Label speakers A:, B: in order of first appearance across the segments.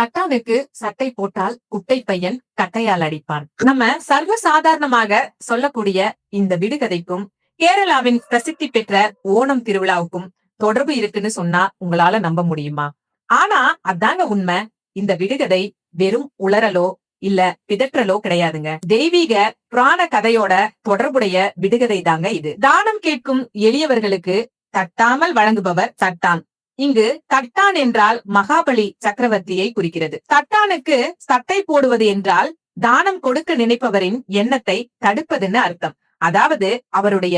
A: தட்டானுக்கு சட்டை போட்டால் குட்டை பையன் கட்டையால் அடிப்பான். நம்ம சர்வ சாதாரணமாக சொல்லக்கூடிய இந்த விடுகதைக்கும் கேரளாவின் பிரசித்தி பெற்ற ஓணம் திருவிழாவுக்கும் தொடர்பு இருக்குன்னு சொன்னா உங்களால நம்ப முடியுமா? ஆனா அதாங்க உண்மை. இந்த விடுகதை வெறும் உளறலோ இல்ல பிதற்றலோ கிடையாதுங்க. தெய்வீக புராண கதையோட தொடர்புடைய விடுகதை தாங்க இது. தானம் கேட்கும் எளியவர்களுக்கு தட்டாமல் வழங்குபவர் தட்டான். இங்கு தட்டான் என்றால் மகாபலி சக்கரவர்த்தியை குறிக்கிறது. தட்டானுக்கு சட்டை போடுவது என்றால் தானம் கொடுக்க நினைப்பவரின் எண்ணத்தை தடுப்பதுன்னு அர்த்தம். அதாவது அவருடைய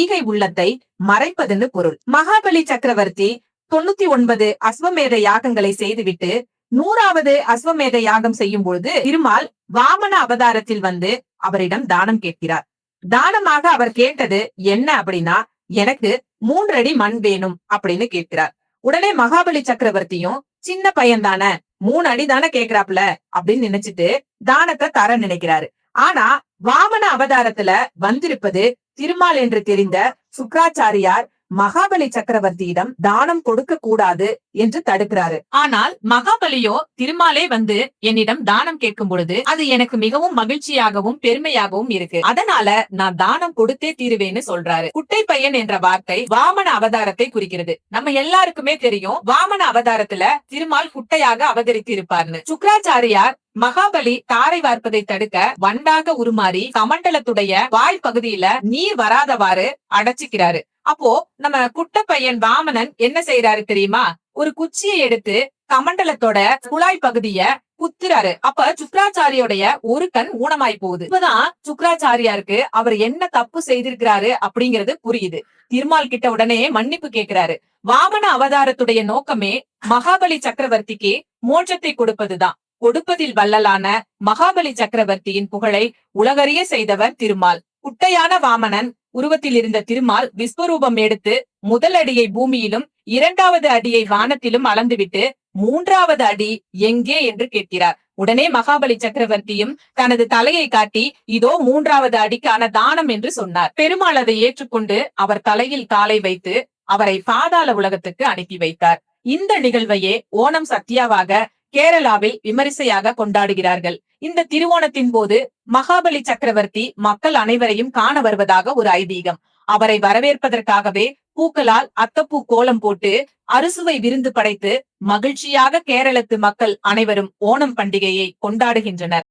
A: ஈகை உள்ளத்தை மறைப்பதுன்னு பொருள். மகாபலி சக்கரவர்த்தி தொண்ணூத்தி ஒன்பது அஸ்வமேத யாகங்களை செய்துவிட்டு நூறாவது அஸ்வமேத யாகம் செய்யும் பொழுது திருமால் வாமன அவதாரத்தில் வந்து அவரிடம் தானம் கேட்கிறார். தானமாக அவர் கேட்டது என்ன அப்படின்னா எனக்கு மூன்றடி மண் வேணும் அப்படின்னு கேட்கிறார். உடனே மகாபலி சக்கரவர்த்தியும் சின்ன பையன் தானே மூணு அடி தானே கேக்குறாப்ல அப்படின்னு நினைச்சிட்டு தானத்தை தர நினைக்கிறாரு. ஆனா வாமன அவதாரத்துல வந்திருப்பது திருமால் என்று தெரிந்த சுக்ராச்சாரியார் மகாபலி சக்கரவர்த்தியிடம் தானம் கொடுக்க கூடாது என்று தடுக்கிறாரு. ஆனால் மகாபலியோ திருமாலே வந்து என்னிடம் தானம் கேட்கும் பொழுது அது எனக்கு மிகவும் மகிழ்ச்சியாகவும் பெருமையாகவும் இருக்கு. அதனால நான் தானம் கொடுத்தே தீருவேன்னு சொல்றாரு. குட்டை பையன் என்ற வார்த்தை வாமன அவதாரத்தை குறிக்கிறது. நம்ம எல்லாருக்குமே தெரியும் வாமன அவதாரத்துல திருமால் குட்டையாக அவதரித்து இருப்பார்னு சுக்ராச்சாரியார் மகாபலி தாரை வார்ப்பதை தடுக்க வண்டாக உருமாறி கமண்டலத்துடைய வாய் பகுதியில நீர் வராதவாறு அடைச்சிக்கிறாரு. அப்போ நம்ம குட்ட பையன் வாமனன் என்ன செய்யறாரு தெரியுமா? ஒரு குச்சியை எடுத்து கமண்டலத்தோட குழாய் பகுதிய குத்துறாரு. அப்ப சுக்ராச்சாரியோடைய ஒரு கண் ஊனமாய் போகுது. இப்பதான் சுக்ராச்சாரியாருக்கு அவர் என்ன தப்பு செய்திருக்கிறாரு அப்படிங்கறது புரியுது. திருமால் கிட்ட உடனே மன்னிப்பு கேட்கிறாரு வாமன அவதாரத்துடைய நோக்கமே மகாபலி சக்கரவர்த்திக்கு மோட்சத்தை கொடுப்பதுதான். கொடுப்பதில் வல்லலான மகாபலி சக்கரவர்த்தியின் புகழை உலகறிய செய்தவர் திருமால். குட்டையான வாமனன் உருவத்தில் இருந்த திருமால் விஸ்வரூபம் எடுத்து முதல் அடியை பூமியிலும் இரண்டாவது அடியை வானத்திலும் அளந்துவிட்டு மூன்றாவது அடி எங்கே என்று கேட்கிறார். உடனே மகாபலி சக்கரவர்த்தியும் தனது தலையை காட்டி இதோ மூன்றாவது அடிக்கான தானம் என்று சொன்னார். பெருமாள் அதை ஏற்றுக்கொண்டு அவர் தலையில் காலை வைத்து அவரை பாதாள உலகத்துக்கு அனுப்பி வைத்தார். இந்த நிகழ்வையே ஓணம் சத்யாவாக கேரளாவில் விமரிசையாக கொண்டாடுகிறார்கள். இந்த திருவோணத்தின் போது மகாபலி சக்கரவர்த்தி மக்கள் அனைவரையும் காண வருவதாக ஒரு ஐதீகம். அவரை வரவேற்பதற்காகவே பூக்களால் அத்தப்பூ கோலம் போட்டு அறுசுவை விருந்து படைத்து மகிழ்ச்சியாக கேரளத்து மக்கள் அனைவரும் ஓணம் பண்டிகையை கொண்டாடுகின்றனர்.